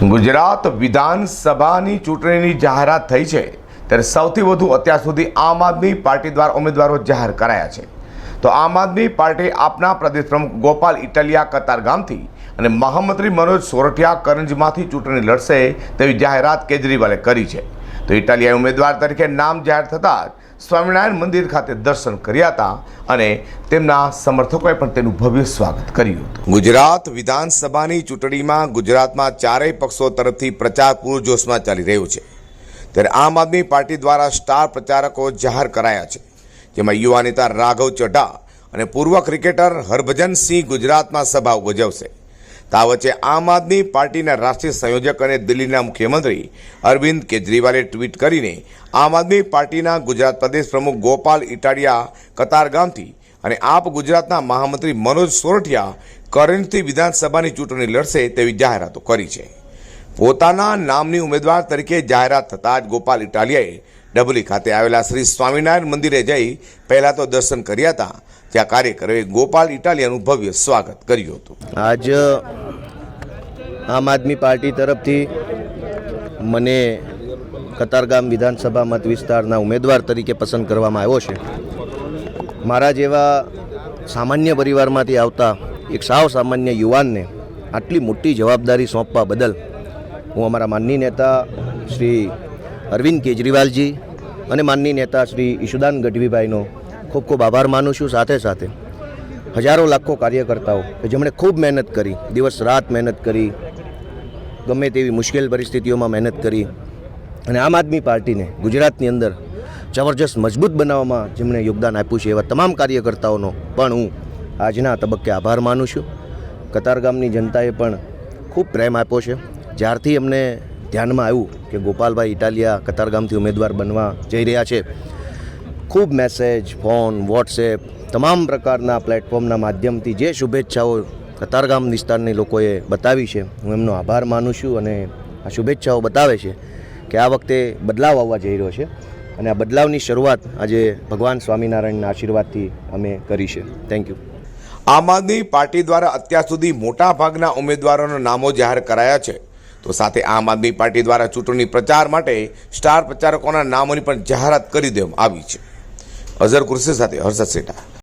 ગુજરાત વિધાનસભાની ચૂંટણીની જાહેરાત થઈ છે, ત્યારે સૌથી વધુ અત્યાર સુધી આમ આદમી પાર્ટી દ્વારા ઉમેદવારો જાહેર કરાયા છે. તો આમ આદમી પાર્ટી આપના પ્રદેશ પ્રમુખ ગોપાલ ઇટલિયા કતાર ગામથી અને મહામંત્રી મનોજ સોરઠિયા કરંજમાંથી ચૂંટણી લડશે તેવી જાહેરાત કેજરીવાલે કરી છે. તો ઇટાલિયા ઉમેદવાર તરીકે નામ જાહેર થતાં સ્વામિનારાયણ મંદિર ખાતે દર્શન કર્યા હતા અને તેમના સમર્થકોએ પણ તેનું ભવ્ય સ્વાગત કર્યું હતું. ગુજરાત વિધાનસભાની ચૂંટણીમાં ગુજરાતમાં ચારેય પક્ષો તરફથી પ્રચાર પૂરજોશમાં ચાલી રહ્યો છે. ત્યારે આમ આદમી પાર્ટી દ્વારા સ્ટાર પ્રચારકો જાહેર કરાયા છે. જેમાં યુવા નેતા રાઘવ ચઢા અને પૂર્વ ક્રિકેટર હરભજનસિંહ ગુજરાતમાં સભા યોજવશે તો વચ્ચે આમ આદમી પાર્ટીના રાષ્ટ્રીય સંયોજક અને દિલ્હીના મુખ્યમંત્રી અરવિંદ કેજરીવાલે ટ્વીટ કરીને આમ આદમી પાર્ટીના ગુજરાત પ્રદેશ પ્રમુખ ગોપાલ ઇટાડિયા કતારગામથી અને આપ ગુજરાતના મહામંત્રી મનોજ સોરઠિયા કરણથી વિધાનસભાની ચૂંટણી લડશે તેવી જાહેરાતો કરી છે. પોતાના નામની ઉમેદવાર તરીકે જાહેરાત થતાં જ ગોપાલ ઇટાલિયાએ ડબલી ખાતે આવેલા શ્રી સ્વામિનારાયણ મંદિરે જઈ પહેલાં તો દર્શન કર્યા હતા. ત્યાં કાર્યકરોએ ગોપાલ ઇટાલિયાનું ભવ્ય સ્વાગત કર્યું હતું. આજ, આમ આદમી પાર્ટી તરફથી મને કતારગામ વિધાનસભા મત વિસ્તારના ઉમેદવાર તરીકે પસંદ કરવામાં આવ્યો છે. મારા જેવા સામાન્ય પરિવારમાંથી આવતા એક સાવ સામાન્ય યુવાનને આટલી મોટી જવાબદારી સોંપવા બદલ હું અમારા માનની નેતા શ્રી અરવિંદ કેજરીવાલજી અને માનની નેતા શ્રી ઈશુદાન ગઢવીભાઈનો ખૂબ ખૂબ આભાર માનું છું. સાથે સાથે હજારો લાખો કાર્યકર્તાઓ કે જેમણે ખૂબ મહેનત કરી, દિવસ રાત મહેનત કરી, ગમે તેવી મુશ્કેલ પરિસ્થિતિઓમાં મહેનત કરી અને આમ આદમી પાર્ટીને ગુજરાતની અંદર જબરજસ્ત મજબૂત બનાવવામાં જેમણે યોગદાન આપ્યું છે એવા તમામ કાર્યકર્તાઓનો પણ હું આજના તબક્કે આભાર માનું છું. કતારગામની જનતાએ પણ ખૂબ પ્રેમ આપ્યો છે. જ્યારથી અમને ધ્યાનમાં આવ્યું કે ગોપાલભાઈ ઇટાલિયા કતારગામથી ઉમેદવાર બનવા જઈ રહ્યા છે. ખૂબ મેસેજ ફોન વોટ્સએપ તમામ પ્રકારના પ્લેટફોર્મના માધ્યમથી જે શુભેચ્છાઓ કતારગામ વિસ્તારની લોકોએ બતાવી છે, હું એમનો આભાર માનું છું અને આ શુભેચ્છાઓ બતાવે છે કે આ વખતે બદલાવ આવવા જઈ રહ્યો છે અને આ બદલાવની શરૂઆત આજે ભગવાન સ્વામિનારાયણના આશીર્વાદથી અમે કરી છે. થેન્ક યુ આમ આદમી પાર્ટી દ્વારા અત્યાર સુધી મોટા ભાગના ઉમેદવારોના નામો જાહેર કરાયા છે. તો સાથે આમ આદમી પાર્ટી દ્વારા ચૂંટણી પ્રચાર માટે સ્ટાર પ્રચારકોના નામોની પણ જાહેરાત કરી દેવામાં આવી છે. અઝર કુરશી સાથે હર્ષદ સેઠા